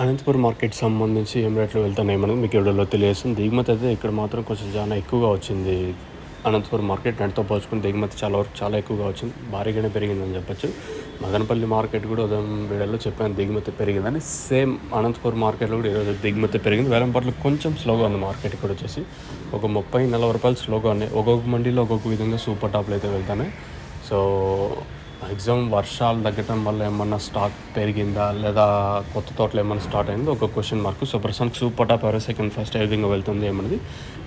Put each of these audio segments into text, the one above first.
Anantapuram market సంబంధించి ఏం రేట్లు వెళ్తున్నాయి మనకి? మీకు ఎవరిలో తెలియజేస్తుంది? దిగుమతి అయితే ఇక్కడ మాత్రం కొంచెం చాలా ఎక్కువగా వచ్చింది. అనంతపురం మార్కెట్ నెట్తో పోల్చుకుని దిగుమతి చాలా వరకు చాలా ఎక్కువగా వచ్చింది. భారీగానే పెరిగిందని చెప్పొచ్చు. మదనపల్లి మార్కెట్ కూడా ఉదయం వీడియోలో చెప్పాను దిగుమతి పెరిగిందని. సేమ్ అనంతపురం మార్కెట్లో కూడా ఈరోజు దిగుమతి పెరిగింది. వేలంపాట్లు కొంచెం స్లోగా ఉంది మార్కెట్ ఇక్కడ వచ్చేసి. ఒక ముప్పై నలభై రూపాయలు స్లోగా ఉన్నాయి. ఒక్కొక్క మండీలో ఒక్కొక్క విధంగా సూపర్ టాప్లు అయితే వెళ్తున్నాయి. సో మ్యాక్సిమం వర్షాలు తగ్గటం వల్ల ఏమన్నా స్టాక్ పెరిగిందా? లేదా కొత్త తోటలు ఏమైనా స్టార్ట్ అయిందో? ఒక క్వశ్చన్ మార్క్ సో ప్రస్తుతానికి సూపర్ టాప్ ఎవరో సెకండ్ ఫస్ట్ ఏ విధంగా వెళ్తుంది ఏమన్నది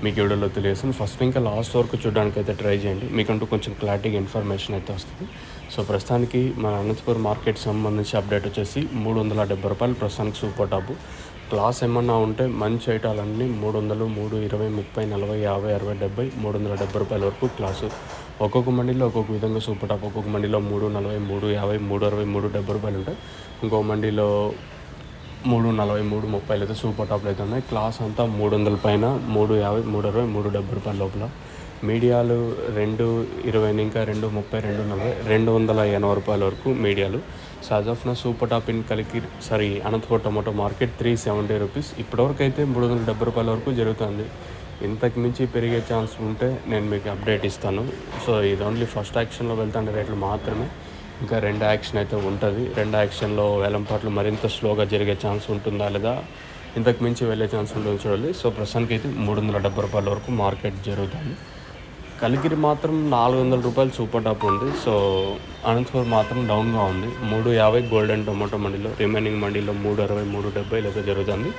మీకు వీడియోలో తెలియజేస్తుంది ఫస్ట్ ఇంకా లాస్ట్ వరకు చూడడానికి అయితే ట్రై చేయండి. మీకంటూ కొంచెం క్లారిటీగా ఇన్ఫర్మేషన్ అయితే వస్తుంది. సో ప్రస్తుతానికి మన అనంతపురం మార్కెట్ సంబంధించి అప్డేట్ వచ్చేసి మూడు వందల డెబ్బై రూపాయలు ప్రస్తుతానికి సూపర్ టాప్. క్లాస్ ఏమన్నా ఉంటే మంచి ఐటాలన్నీ మూడు వందలు మూడు ఇరవై ముప్పై నలభై యాభై అరవై డెబ్బై మూడు వందల డెబ్బై రూపాయల వరకు క్లాసు. ఒక్కొక్క మండీలో ఒక్కొక్క విధంగా సూపర్ టాప్ ఒక్కొక్క మండీలో మూడు నలభై మూడు యాభై మూడు అరవై మూడు డెబ్బై రూపాయలు ఉంటాయి. ఇంకో మండీలో మూడు నలభై మూడు ముప్పైలు అయితే సూపర్ టాప్లు అయితే ఉన్నాయి. క్లాస్ అంతా మూడు వందల పైన మూడు యాభై మూడు అరవై మూడు డెబ్బై రూపాయల లోపల. మీడియాలు రెండు ఇరవై ఇంకా రెండు ముప్పై రెండు నలభై రెండు వందల ఎనభై రూపాయల వరకు మీడియాలు. సాజాఫ్నా సూపర్ టాప్ ఇన్ కలికి sorry Anantapur tomato market three seventy rupees ఇప్పటివరకు అయితే మూడు వందల డెబ్బై రూపాయల వరకు జరుగుతుంది. ఇంతకు మించి పెరిగే ఛాన్స్ ఉంటే నేను మీకు అప్డేట్ ఇస్తాను. సో ఇది ఓన్లీ ఫస్ట్ యాక్షన్లో వెళ్తాండే రేట్లు మాత్రమే. ఇంకా రెండు యాక్షన్ అయితే ఉంటుంది. రెండు యాక్షన్లో వేలంపాట్లు మరింత స్లోగా జరిగే ఛాన్స్ ఉంటుందా లేదా? ఇంతకు మించి వెళ్ళే ఛాన్స్ ఉంటుంది చూడాలి. సో ప్రస్తుతానికి అయితే మూడు వందల డెబ్బై రూపాయల వరకు మార్కెట్ జరుగుతుంది. కలిగిరి మాత్రం నాలుగు వందల రూపాయలు సూపర్ టాప్ ఉంది. సో అనంతపూర్ మాత్రం డౌన్గా ఉంది. మూడు యాభై గోల్డెన్ టొమాటో మండీలో రిమైనింగ్ మండీలో మూడు అరవై మూడు డెబ్బై లేదా జరుగుతుంది.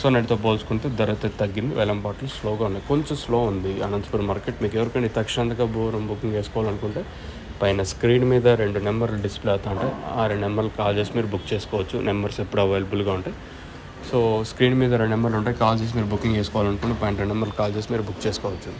సో నేటితో పోల్చుకుంటే ధర అయితే తగ్గింది. వేలంపాట్లు స్లోగా ఉన్నాయి. కొంచెం స్లో ఉంది అనంతపురం మార్కెట్. మీకు ఎవరికైనా తక్షణంగా భూరం బుకింగ్ చేసుకోవాలనుకుంటే పైన స్క్రీన్ మీద రెండు నెంబర్లు డిస్ప్లే అవుతుంటే ఆ రెండు నెంబర్లు కాల్ చేసి మీరు బుక్ చేసుకోవచ్చు. నెంబర్స్ ఎప్పుడు అవైలబుల్గా ఉంటాయి. సో స్క్రీన్ మీద రెండు నెంబర్లు ఉంటాయి. కాల్ చేసి మీరు బుకింగ్ చేసుకోవాలనుకుంటే పైన రెండు నెంబర్లు కాల్ చేసి మీరు బుక్ చేసుకోవచ్చు.